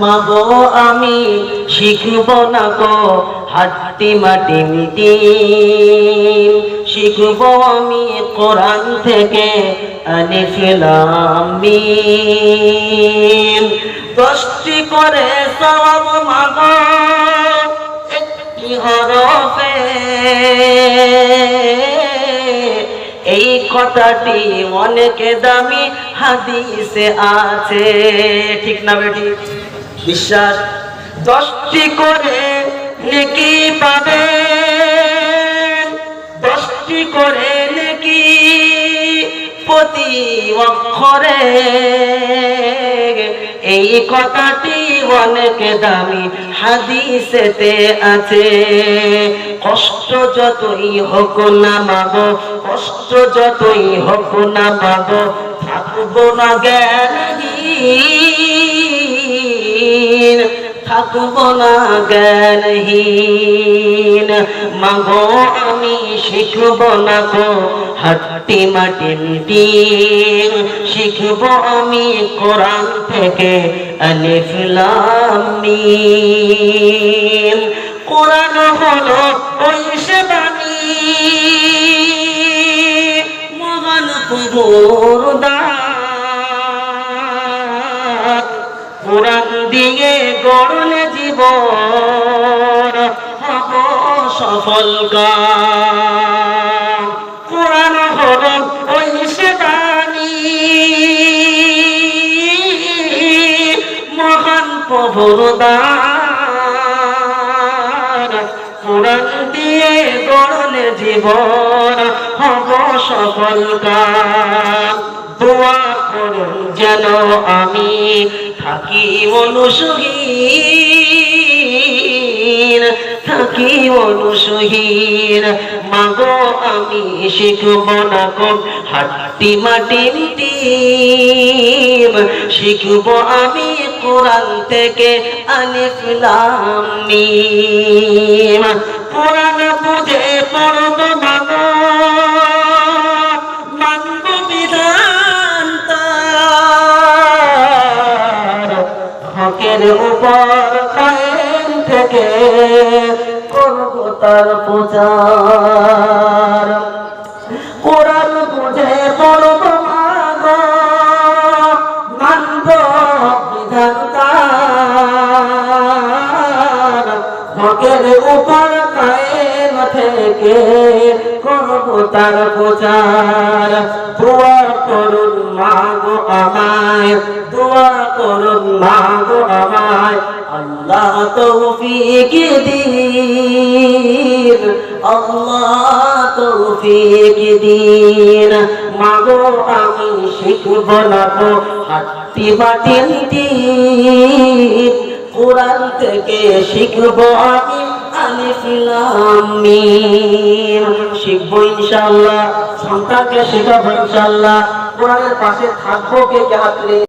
মাগো, আমি শিখব না গো হাট্টি মাটি মিটি শিখব আমি কোরআন থেকে আলিফিলাম মিম। দশটি করে সব মাগো, একটি হরফে। এই কথাটি অনেকে দামি হাদিসে আছে। ঠিক না বেটি বিশ্বাস। দশটি করে নেকি পাবে। দশটি করে নেকি প্রতি অক্ষরে। এই কথাটি অনেক দামি, হাদিসেতে আছে। কষ্ট যতই হোক না মাগো কষ্ট যতই হোক না মাগো থাকব না জ্ঞানহীন থাকব জ্ঞানহীন। মাগো, আমি শিখব না গো হাট্টি মাটির দিন। শিখব আমি কোরআন থেকে আলিফ লাম মিম কোরআন হলো ওই সে বাণী মহান প্রভুর দান কোরআন জীবন হব সফল কোরআন হল ওই মহান প্রভুর দান কোরআন দিয়ে গড়লে জীবন হব সফল দোয়া করুন যেন আমি থাকি অনুসহীন থাকি অনুসহীন মাগো, আমি শিখব না কম হাট্টি মাটি টিম শিখব আমি কোরআন থেকে আলিফ কোরআন বুঝে পড়ব থেকে করব তার প্রচার। কোরআন বুঝে মানব বিধান উপর কায়েম থেকে করব তার প্রচার। দোয়া করুন মাগো আমায়, দোয়া করুন মাগো আমায়। আল্লাহ তৌফিক দিন, আল্লাহ তৌফিক দিন। মাগো, আমি শিখব না তো হাট্টি বাটির দিন। কোরআন থেকে শিখব আমি আলিফ লাম মিম। শিখব ইনশাআল্লাহ সন্তানকে শেখাবো ইনশাআল্লাহ। কোরআনের পাশে থাকব কে কে হাত